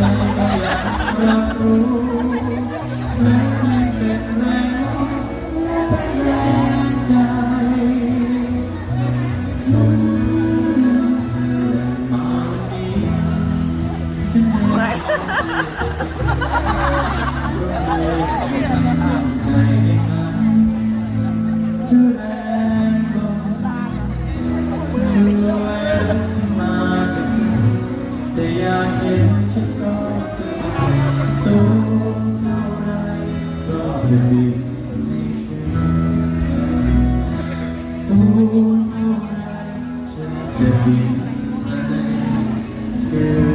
รับรู้เธไม่ จะอยากเห็นฉันก็จะสูงเท่าไรก็จะบินไม่สูงเท่าไรฉันจะบินไม่ถึ